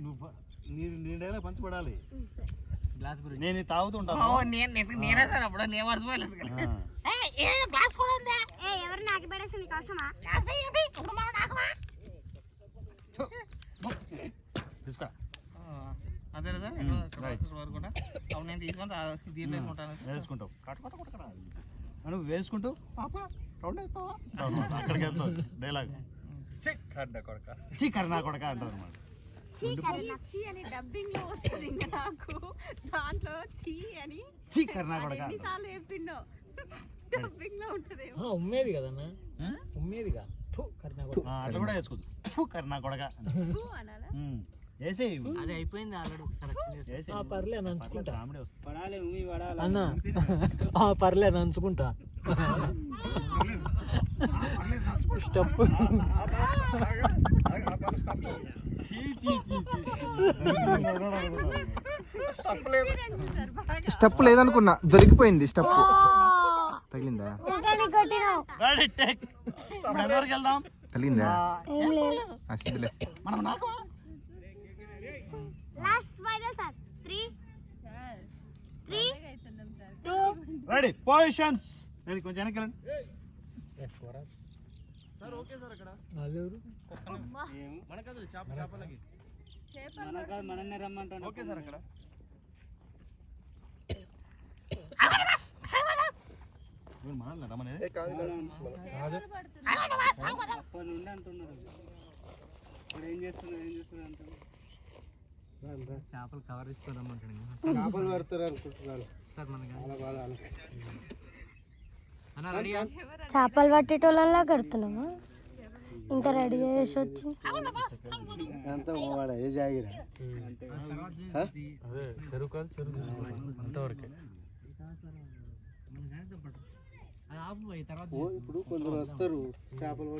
నువ్వు నీ నీడేలా పంచబడాలి. గ్లాస్ గురించి. నేను తాగుతుంటాను ఓ, నేను నేను- నేనే సార్ అప్పుడు. నేను మర్చిపోలేదు కదా. ఆ. గ్లాస్ కూడా ఉందా? ఏ ఎవరు నాకు తీసుకో. అదే ఎక్కడ వరకు అవును నేను తీసుకొని దీంట్లో వేసుకుంటాను వేసుకుంటావు నువ్వు వేసుకుంటూ పాప రౌండ్ వేస్తావా? అక్కడికి వెళ్తావు డైలాగ్ చీ కర్ణా కొడక. అంటారు అనమాట చీ అని డబ్బింగ్లో వస్తుంది ఇంకా నాకు. దాంట్లో చీ అని చీ కర్ణా కొడక. అంటారు. ఎన్నిసార్లు చెప్పిండో. డబ్బింగ్లో ఉంటది ఆ, ఉమ్మేది కదన్నా ఉమ్మేదిగా. కొడుకు. అట్లా కూడా వేసుకోదు కర్ణా కొడక. అనాలా? అది అయిపోయింది ఆల్రెడీ ఒకసారి పర్లే నంచుకుంటా అన్న ఆ, పర్లే నంచుకుంటా స్టెప్. చీ చీ చీ చీ. స్టెప్ లేదనుకున్నా. దొరికిపోయింది స్టెప్. తగిలిందా? తగిలిందా? మనం నాకు last final sir. Three three ready positions నేను కొంచెం వెనక్కి వెళ్ళండి. సార్ ఓకే సార్ అక్కడ? మనకది చేప చేపలకి. మన కాదు మనల్ని రమ్మంటాను ఓకే సార్ అక్కడ. మనల్ని రమ్మనేది. అప్పటి నుండి అంటున్నారు ఇప్పుడు ఏం చేస్తున్నారు ఏం చేస్తున్నారు అంటారు చేపలు కవర్ తీసుకోదమ్మంటాడు చేపలు పడతారు అనుకుంటున్నాను. సార్ మనకి చాలా బాధ అలా. అన్న రెడీ చేపలు పట్టేటోళ్ళలా కడుతున్నావా ఇంకా రెడీ చేసి వచ్చి. ఇప్పుడు కొందరు వస్తారు చేపలు